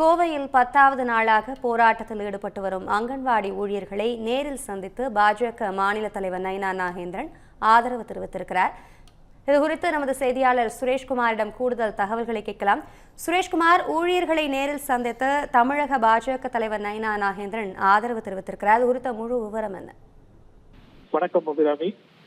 கோவையில் பத்தாவது நாளாக போராட்டத்தில் ஈடுபட்டு வரும் அங்கன்வாடி ஊழியர்களை நேரில் சந்தித்து பாஜக மாநில தலைவர் நயனா நாகேந்திரன் ஆதரவு தெரிவித்திருக்கிறார். இது குறித்து நமது செய்தியாளர் சுரேஷ்குமாரிடம் கூடுதல் தகவல்களை கேட்கலாம். சுரேஷ்குமார் ஊழியர்களை நேரில் சந்தித்து தமிழக பாஜக தலைவர் நயனா நாகேந்திரன் ஆதரவு தெரிவித்திருக்கிறார். இது குறித்த முழு விவரம் என்ன? வணக்கம்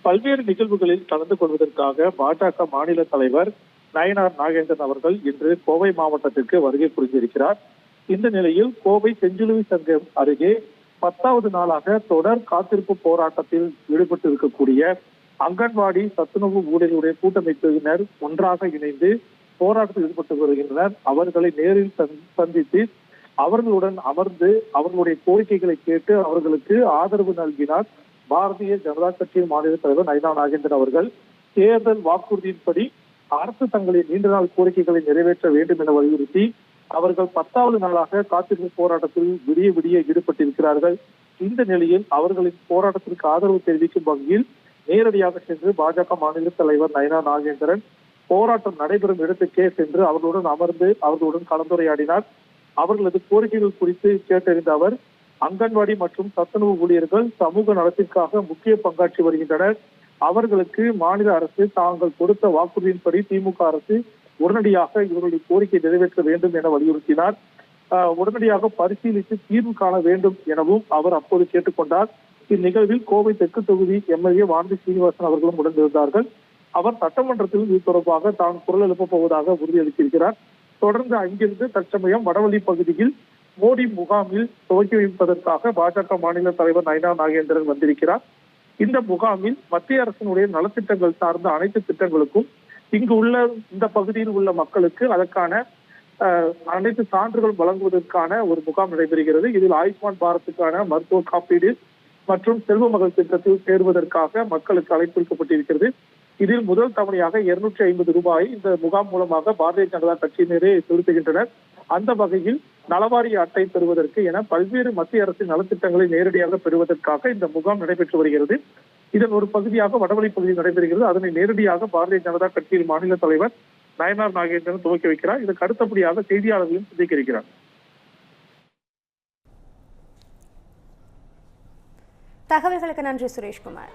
பல்வேறு நிகழ்வுகளில் கலந்து கொள்வதற்காக பாஜக மாநில தலைவர் நயனார் நாகேந்திரன் அவர்கள் இன்று கோவை மாவட்டத்திற்கு வருகை புரிந்திருக்கிறார். இந்த நிலையில் கோவை செஞ்சிலுவை சங்கம் அருகே பத்தாவது நாளாக தொடர் காத்திருப்பு போராட்டத்தில் ஈடுபட்டு இருக்கக்கூடிய அங்கன்வாடி சத்துணவு ஊழியர்களுடைய கூட்டமைப்பினர் ஒன்றாக இணைந்து போராட்டத்தில் ஈடுபட்டு வருகின்றனர். அவர்களை நேரில் சந்- சந்தித்து அவர்களுடன் அமர்ந்து அவர்களுடைய கோரிக்கைகளை கேட்டு அவர்களுக்கு ஆதரவு நல்கினார். பாரதிய ஜனதா கட்சியின் மாநில தலைவர் நயனா நாகேந்திரன் அவர்கள் தேர்தல் வாக்குறுதியின்படி அரசு தங்களின் நீண்ட நாள் கோரிக்கைகளை நிறைவேற்ற வேண்டும் என வலியுறுத்தி அவர்கள் பத்தாவது நாளாக காத்திருப்பு போராட்டத்தில் விடிய விடிய ஈடுபட்டிருக்கிறார்கள். இந்த நிலையில் அவர்களின் போராட்டத்திற்கு ஆதரவு தெரிவிக்கும் வகையில் நேரடியாக சென்று பாஜக மாநில தலைவர் நயனா நாகேந்திரன் போராட்டம் நடைபெறும் இடத்துக்கே சென்று அவர்களுடன் அமர்ந்து அவர்களுடன் கலந்துரையாடினார். அவர்களது கோரிக்கைகள் குறித்து கேட்டறிந்த அவர் அங்கன்வாடி மற்றும் சத்துணவு ஊழியர்கள் சமூக நலத்திற்காக முக்கிய பங்காற்றி வருகின்றனர். அவர்களுக்கு மாநில அரசு தாங்கள் கொடுத்த வாக்குறுதியின்படி திமுக அரசு உடனடியாக இவர்களுடைய கோரிக்கை நிறைவேற்ற வேண்டும் என வலியுறுத்தினார். உடனடியாக பரிசீலித்து தீர்வு காண வேண்டும் எனவும் அவர் அப்போது கேட்டுக்கொண்டார். இந்நிகழ்வில் கோவை தெற்கு தொகுதி எம்எல்ஏ வானதி சீனிவாசன் அவர்களும் உடனிருந்தார்கள். அவர் சட்டமன்றத்தில் இது தொடர்பாக தான் குரல் எழுப்பப் போவதாக உறுதியளித்திருக்கிறார். தொடர்ந்து அங்கிருந்து தற்சமயம் வடவள்ளி பகுதியில் மோடி முகாமில் துவக்கி வைப்பதற்காக பாஜக மாநில தலைவர் நயனா நாகேந்திரன் வந்திருக்கிறார். இந்த முகாமில் மத்திய அரசினுடைய நலத்திட்டங்கள் சார்ந்த அனைத்து திட்டங்களுக்கும் இங்கு உள்ள இந்த பகுதியில் உள்ள மக்களுக்கு அதற்கான அனைத்து சான்றுகள் வழங்குவதற்கான ஒரு முகாம் நடைபெறுகிறது. இதில் ஆயுஷ்மான் பாரத்துக்கான மருத்துவ காப்பீடு மற்றும் செல்வ மகள் திட்டத்தில் சேருவதற்காக மக்களுக்கு அழைப்பு விடுக்கப்பட்டிருக்கிறது. இதில் முதல் தவணையாக இருநூற்றி ஐம்பது ரூபாய் இந்த முகாம் மூலமாக பாரதிய ஜனதா கட்சியினரே செலுத்துகின்றனர். அந்த வகையில் நலவாரிய அட்டை பெறுவதற்கு என பல்வேறு மத்திய அரசின் நலத்திட்டங்களை நேரடியாக பெறுவதற்காக இந்த முகாம் நடைபெற்று வருகிறது. இதன் ஒரு பகுதியாக வடவழி பகுதியில் நடைபெறுகிறது. அதனை நேரடியாக பாரதிய ஜனதா கட்சியின் மாநில தலைவர் நயனார் நாகேந்திரன் துவக்கி வைக்கிறார். இதற்கு அடுத்தபடியாக செய்தியாளர்களையும் சந்திக்க இருக்கிறார் தகவல்களுக்கு நன்றி சுரேஷ்குமார்.